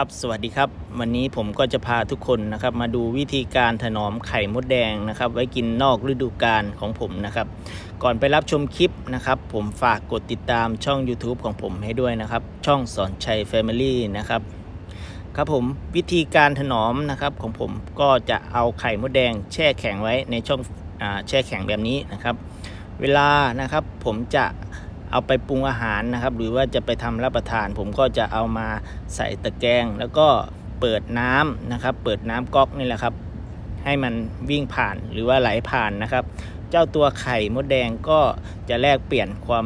ครับสวัสดีครับ วันนี้ผมก็จะพาทุกคนนะครับ มาดูวิธีการถนอมไข่มดแดงนะครับ ไว้กินนอกฤดูกาลของผมนะครับ ก่อนไปรับชมคลิปนะครับ ผมฝากกดติดตามช่อง YouTube ของผมให้ด้วยนะครับ ช่องสอนชัย Family นะครับครับผมวิธีการถนอมนะครับของผมก็จะเอาไข่มดแดงแช่แข็งไว้ในช่องอแช่แข็งแบบนี้นะครับ เวลานะครับผมจะ เอาไปปรุงอาหารนะครับ หรือว่าจะไปทำรับประทาน ผมก็จะเอามาใส่ตะแกรงแล้วก็เปิดน้ำนะครับ เปิดน้ำก๊อกนี่แหละครับ ให้มันวิ่งผ่านหรือว่าไหลผ่านนะครับ เจ้าตัวไข่มดแดงก็จะแลกเปลี่ยนความ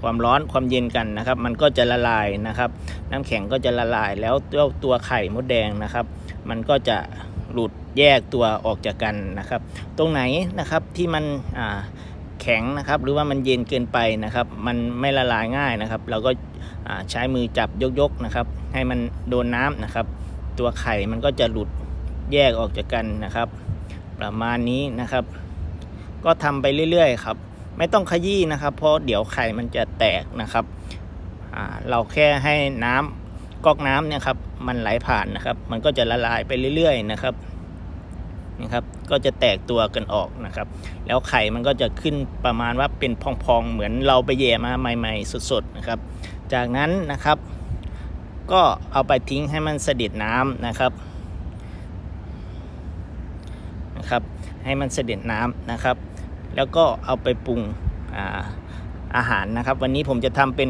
ความร้อนความเย็นกันนะครับ มันก็จะละลายนะครับ น้ำแข็งก็จะละลายแล้วเจ้าตัวไข่มดแดงนะครับ มันก็จะหลุดแยกตัวออกจากกันนะครับ ตรงไหนนะครับที่มันอ่า แข็งนะครับ หรือว่ามันเย็นเกินไปนะครับ มันไม่ละลายง่ายนะครับ เราก็ใช้มือจับยกๆนะครับ ให้มันโดนน้ำนะครับ ตัวไข่มันก็จะหลุดแยกออกจากกันนะครับ ประมาณนี้นะครับ ก็ทำไปเรื่อยๆครับ ไม่ต้องขยี้นะครับ เพราะเดี๋ยวไข่มันจะแตกนะครับเราแค่ให้น้ำก๊อกน้ำเนี่ยครับมันไหลผ่านนะครับ มันก็จะละลายไปเรื่อยๆนะครับ นี่ครับก็จะแตกตัวกันออกนะครับ แล้วไข่มันก็จะขึ้นประมาณว่าเป็นพองๆ เหมือนเราไปแย่มาใหม่ ๆ สดๆนะครับ จากนั้นนะครับ ก็เอาไปทิ้งให้มันเสด็จน้ำนะครับนะครับ ให้มันเสด็จน้ำนะครับ แล้วก็เอาไปปรุงอาอาหารนะครับ วันนี้ผมจะทำเป็น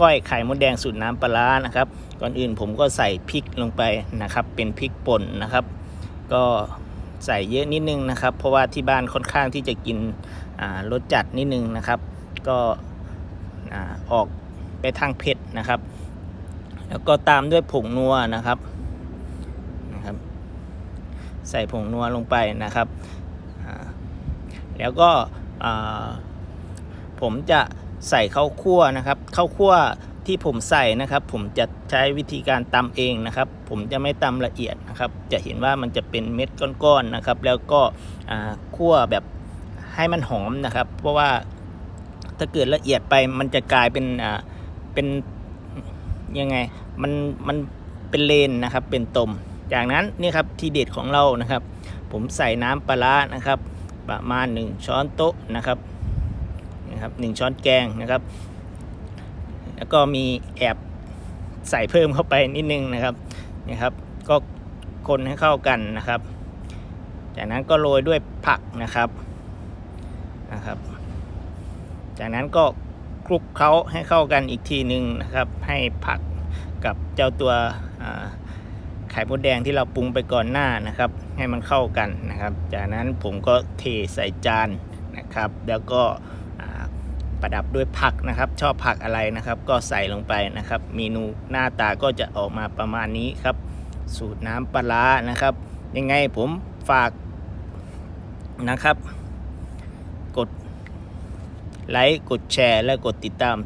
ก้อยไข่มดแดงสูตรน้ำปลาร้านะครับ ก่อนอื่นผมก็ใส่พริกลงไปนะครับ เป็นพริกป่นนะครับ ก็ ใส่เยอะนิดนึงนะครับ เพราะว่าที่บ้านค่อนข้างที่จะกินรสจัดนิดนึงนะครับ ก็อออกไปทางเผ็ดนะครับ แล้วก็ตามด้วยผงนัวนะครับนะครับ ใส่ผงนัวลงไปนะครับ แล้วก็ผมจะใส่ข้าวคั่วนะครับข้าวคั่ว ที่ผมใส่นะครับ ผมจะใช้วิธีการตำเองนะครับ ผมจะไม่ตำละเอียดนะครับ จะเห็นว่ามันจะเป็นเม็ดก้อนๆนะครับ แล้วก็คั่วแบบให้มันหอมนะครับ เพราะว่าถ้าเกิดละเอียดไปมันจะกลายเป็นเป็นยังไงมันมันเป็นเลนนะครับ เป็นตม จากนั้นนี่ครับทีเด็ดของเรานะครับ ผมใส่น้ำปลาร้านะครับ ประมาณ 1 ช้อนโต๊ะนะครับนะครับหช้อนแกงนะครับ แล้วก็มีแอบใส่เพิ่มเข้าไปนิดนึงนะครับนี่ครับ ก็คนให้เข้ากันนะครับ จากนั้นก็โรยด้วยผักนะครับนะครับ จากนั้นก็คลุกเคล้าให้เข้ากันอีกทีหนึ่งนะครับ ให้ผักกับเจ้าตัวไข่มดแดงที่เราปรุงไปก่อนหน้านะครับ ให้มันเข้ากันนะครับ จากนั้นผมก็เทใส่จานนะครับ แล้วก็ ประดับด้วยผักนะครับ ชอบผักอะไรนะครับ ก็ใส่ลงไปนะครับ เมนูหน้าตาก็จะออกมาประมาณนี้ครับ สูตรน้ำปลาร้านะครับ ยังไงผมฝากนะครับ กดไลค์กดแชร์และกดติดตาม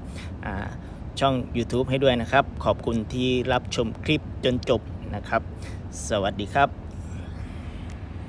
ช่อง YouTube ให้ด้วยนะครับ ขอบคุณที่รับชมคลิปจนจบนะครับ สวัสดีครับ